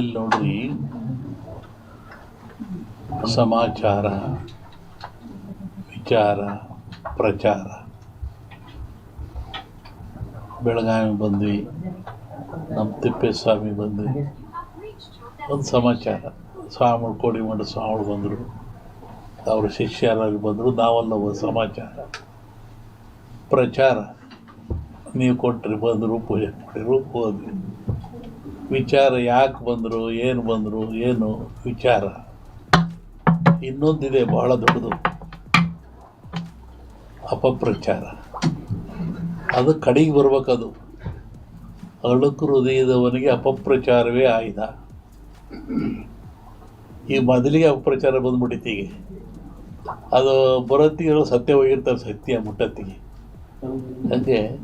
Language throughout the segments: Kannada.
ನೋಡ್ರಿ ಸಮಾಚಾರ, ವಿಚಾರ, ಪ್ರಚಾರ. ಬೆಳಗಾವಿ ಬಂದ್ವಿ, ನಮ್ಮ ತಿಪ್ಪೇಸ್ವಾಮಿ ಬಂದ್ವಿ. ಒಂದು ಸಮಾಚಾರ, ಸ್ವಾಮಿ ಕೋಡಿಮಠ ಸ್ವಾಮಿಗಳು ಬಂದರು. ಅವ್ರ ಶಿಷ್ಯರಾಗಿ ಬಂದರು. ನಾವೆಲ್ಲ ಒಂದು ಸಮಾಚಾರ. ಪ್ರಚಾರ. ನೀವು ಕೊಟ್ಟರೆ ಬಂದರು ಪೂಜೆ ಮಾಡಿರು? ಹೋದ್ವಿ ವಿಚಾರ ಯಾಕೆ ಬಂದರು, ಏನು ಬಂದರು, ಏನು ವಿಚಾರ? ಇನ್ನೊಂದಿದೆ ಬಹಳ ದೊಡ್ಡದು. ಅಪಪ್ರಚಾರ. ಅದು ಕಡೆಗೆ ಬರ್ಬೇಕದು. ಅಳುಕು ಹೃದಯದವನಿಗೆ ಅಪಪ್ರಚಾರವೇ ಆಯ್ದ. ಈ ಮೊದಲಿಗೆ ಅಪಪ್ರಚಾರ ಈಗ ಅದು ಬರೋತ್ತಿಗೆ ಸತ್ಯ ಹೋಗಿರ್ತಾರೆ, ಸತ್ಯ ಮುಟ್ಟತ್ತಿಗೆ. ಹಾಗೆ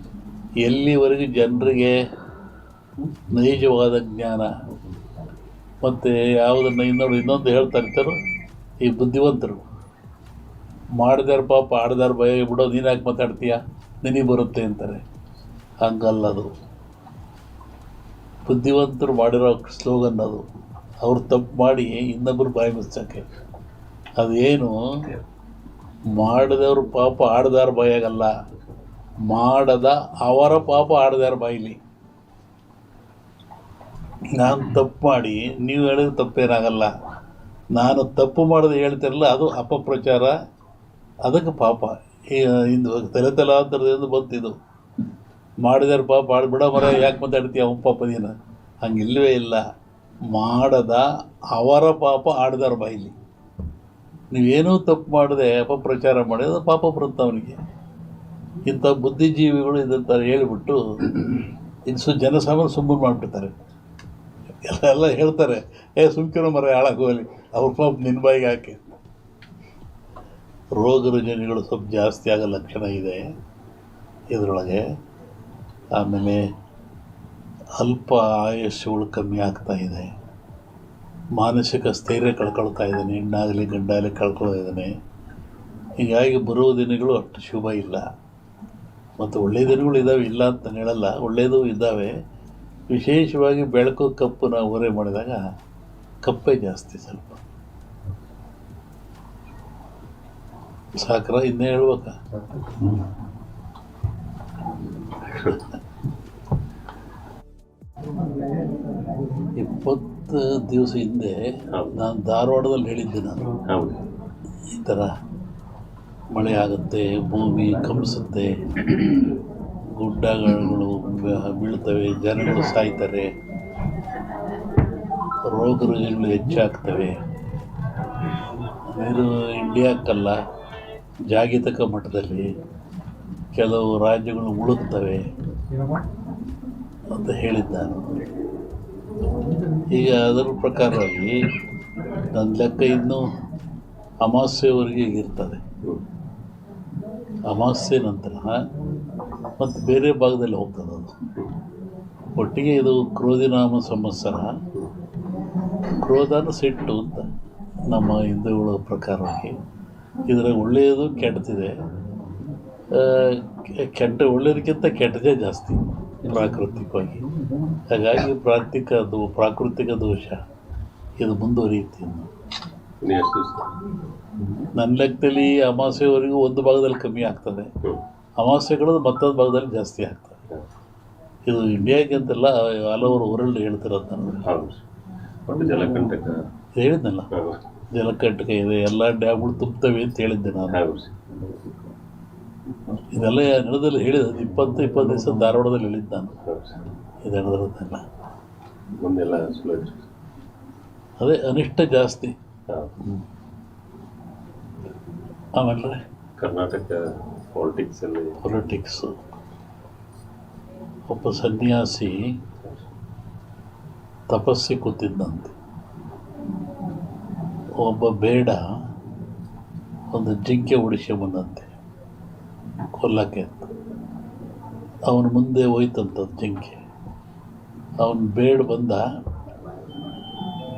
ಎಲ್ಲಿವರೆಗೂ ಜನರಿಗೆ ನೈಜವಾದ ಜ್ಞಾನ. ಮತ್ತು ಯಾವುದನ್ನು ಇನ್ನೊಂದು ಇನ್ನೊಂದು ಹೇಳ್ತಾ ಇರ್ತಾರೋ ಈ ಬುದ್ಧಿವಂತರು. ಮಾಡಿದಾರ ಪಾಪ, ಆಡ್ದಾರ ಭಯ, ಬಿಡೋ ನೀನು ಯಾಕೆ ಮಾತಾಡ್ತೀಯ? ನಿನಗೆ ಬರುತ್ತೆ ಅಂತಾರೆ. ಹಂಗಲ್ಲ ಅದು. ಬುದ್ಧಿವಂತರು ಮಾಡಿರೋ ಸ್ಲೋಗನ್ ಅದು. ಅವ್ರು ತಪ್ಪು ಮಾಡಿ ಇನ್ನೊಬ್ಬರು ಬಾಯಿ ಮುಚ್ಚಕ್ಕೆ ಅದೇನು? ಮಾಡಿದವ್ರು ಪಾಪ ಆಡ್ದಾರ ಬಾಯಾಗಲ್ಲ ಮಾಡದ ಅವರ ಪಾಪ ಆಡ್ದಾರ ಬಾಯಿಲಿ ನಾನು ತಪ್ಪು ಮಾಡಿ, ನೀವು ಹೇಳಿದ್ರೆ ತಪ್ಪೇನಾಗಲ್ಲ. ನಾನು ತಪ್ಪು ಮಾಡೋದು ಹೇಳ್ತಿರಲ್ಲ, ಅದು ಅಪಪ್ರಚಾರ, ಅದಕ್ಕೆ ಪಾಪ. ಇಂದು ತಲೆ ತಲಾಂತರದಿಂದ ಬಂತಿದ್ದು ಮಾಡಿದಾರೆ ಪಾಪ ಆಡ್ಬಿಡ ಮರ, ಯಾಕೆ ಮಾತಾಡ್ತೀಯ ಅವನ ಪಾಪ ನೀನು? ಹಂಗಿಲ್ವೇ ಇಲ್ಲ. ಮಾಡದ ಅವರ ಪಾಪ ಆಡ್ದಾರ ಬಾಯಿಲಿ. ನೀವೇನೂ ತಪ್ಪು ಮಾಡದೆ ಅಪಪ್ರಚಾರ ಮಾಡಿ ಅದು ಪಾಪ ಬರುತ್ತೆ ಅವನಿಗೆ. ಇಂಥ ಬುದ್ಧಿಜೀವಿಗಳು ಇದಂತ ಹೇಳಿಬಿಟ್ಟು ಇದು ಜನಸಾಮಾನ್ಯ ಸುಮ್ಮನೆ ಮಾಡಿಬಿಡ್ತಾರೆ. ಎಲ್ಲ ಹೇಳ್ತಾರೆ, ಏ ಸುಮ್ಕಿರೋ ಮರ ಹಾಳಾಗೋಲಿ ಅವ್ರ ಪಾಪ ನಿನ್ನ ಬಾಯಿಗೆ ಹಾಕಿ. ರೋಗ ರುಜಿನಗಳು ಸ್ವಲ್ಪ ಜಾಸ್ತಿ ಆಗೋ ಲಕ್ಷಣ ಇದೆ ಇದರೊಳಗೆ. ಆಮೇಲೆ ಅಲ್ಪ ಆಯುಷ್ಯಗಳು ಕಮ್ಮಿ ಆಗ್ತಾ ಇದೆ. ಮಾನಸಿಕ ಸ್ಥೈರ್ಯ ಕಳ್ಕೊಳ್ತಾ ಇದ್ದಾನೆ, ಹೆಣ್ಣಾಗಲಿ ಗಂಡಾಗಲಿ ಕಳ್ಕೊಳ್ತಾ ಇದ್ದಾನೆ. ಹೀಗಾಗಿ ಬರುವ ದಿನಗಳು ಅಷ್ಟು ಶುಭ ಇಲ್ಲ. ಮತ್ತು ಒಳ್ಳೆಯ ದಿನಗಳು ಇದ್ದಾವೆ, ಇಲ್ಲ ಅಂತ ಹೇಳಲ್ಲ. ಒಳ್ಳೆಯದು ಇದ್ದಾವೆ. ವಿಶೇಷವಾಗಿ ಬೆಳಕು ಕಪ್ಪು ನಾವು ಓರೆ ಮಾಡಿದಾಗ ಕಪ್ಪೇ ಜಾಸ್ತಿ ಸ್ವಲ್ಪ. ಸಾಕ್ರ ಇನ್ನೇ ಹೇಳ್ಬೇಕ? ಇಪ್ಪತ್ತು ದಿವಸ ಹಿಂದೆ ನಾನು ಧಾರವಾಡದಲ್ಲಿ ಹೇಳಿದ್ದೆ ನಾನು. ಈ ಥರ ಮಳೆ ಆಗುತ್ತೆ ಭೂಮಿ ಕಂಪಿಸುತ್ತೆ ಗುಡ್ಡಗಳು ಬೀಳ್ತವೆ, ಜನಗಳು ಸಾಯ್ತಾರೆ ರೋಗ ರುಜಿನಗಳು ಹೆಚ್ಚಾಗ್ತವೆ. ಇದು ಇಂಡಿಯಾಕ್ಕಲ್ಲ ಜಾಗತಿಕ ಮಟ್ಟದಲ್ಲಿ ಕೆಲವು ರಾಜ್ಯಗಳು ಮುಳುಗ್ತವೆ ಅಂತ ಹೇಳಿದ್ದ ನಾನು ಈಗ ಅದರ ಪ್ರಕಾರವಾಗಿ ನನ್ನ ಲೆಕ್ಕ ಇನ್ನೂ ಅಮಾವಾಸ್ಯೆವರೆಗೆ ಇರ್ತದೆ. ಅಮಾವಾಸ್ಯೆ ನಂತರ ಮತ್ತು ಬೇರೆ ಭಾಗದಲ್ಲಿ ಹೋಗ್ತದೆ ಅದು. ಒಟ್ಟಿಗೆ ಇದು ಕ್ರೋಧಿನಾಮ ಸಂವತ್ಸರ, ಕ್ರೋಧನ ಸಿಟ್ಟು ಅಂತ ನಮ್ಮ ಹಿಂದೂಗಳ ಪ್ರಕಾರವಾಗಿ. ಇದರ ಒಳ್ಳೆಯದು ಕೆಟ್ಟದಿದೆ. ಕೆಟ್ಟ ಒಳ್ಳೆಯದಕ್ಕಿಂತ ಕೆಟ್ಟದೇ ಜಾಸ್ತಿ ಪ್ರಾಕೃತಿಕವಾಗಿ. ಹಾಗಾಗಿ ಪ್ರಾಕೃತಿಕ ಅದು ಪ್ರಾಕೃತಿಕ ದೋಷ ಇದು ಮುಂದುವರಿಯುತ್ತೆ ನನ್ನ ಲೆಕ್ಕದಲ್ಲಿ ಅಮಾವಾಸ್ಯೆವರೆಗೂ ಒಂದು ಭಾಗದಲ್ಲಿ ಕಮ್ಮಿ ಆಗ್ತದೆ. ಹ್ಞೂ ಮತ್ತೊಂದು ಭಾಗದಲ್ಲಿ ಜಾಸ್ತಿ ಆಗ್ತದೆ. ಇದು ಇಂಡಿಯಾಗೆ ಅಂತೆಲ್ಲ ಆಲ್ ಓವರ್ ವರ್ಲ್ಡ್ ಹೇಳ್ತಿರೋದು ನಾನು. ಜಲಕಂಟಕ. ಹೇಳಿದ್ನಲ್ಲ? ಜಲಕಂಟಕ ಇದೆ ಎಲ್ಲ ಡ್ಯಾಮ್ಗಳು ತುಂಬ್ತವೆ ಅಂತ ಹೇಳಿದ್ದೆ ನಾನು. ಇದೆಲ್ಲ ನಡೆದಲ್ಲಿ ಹೇಳಿದ ಇಪ್ಪತ್ತು ಇಪ್ಪತ್ತು ದಿವಸ ಧಾರವಾಡದಲ್ಲಿ ಹೇಳಿದ್ದೆ ನಾನು. ಇದೆಲ್ಲ ಇದು ನಡೆದಿರೋದೆಲ್ಲ. ಅದೇ ಅನಿಷ್ಟ ಜಾಸ್ತಿ. ಆಮೇಲೆ ಕರ್ನಾಟಕ ಪಾಲಿಟಿಕ್ಸಲ್ಲಿ ಪೊಲಿಟಿಕ್ಸು ಒಬ್ಬ ಸನ್ಯಾಸಿ ತಪಸ್ಸಿ ಕೂತಿದ್ದಂತೆ. ಒಬ್ಬ ಬೇಡ ಒಂದು ಜಿಂಕೆ ಬಂದಂತೆ. ಕೊಲ್ಲಕ್ಕೆ ಅಂತ. ಅವನ ಮುಂದೆ ಹೋಯ್ತಂತದ್ದು ಜಿಂಕೆ. ಅವನು ಬೇಡ ಬಂದ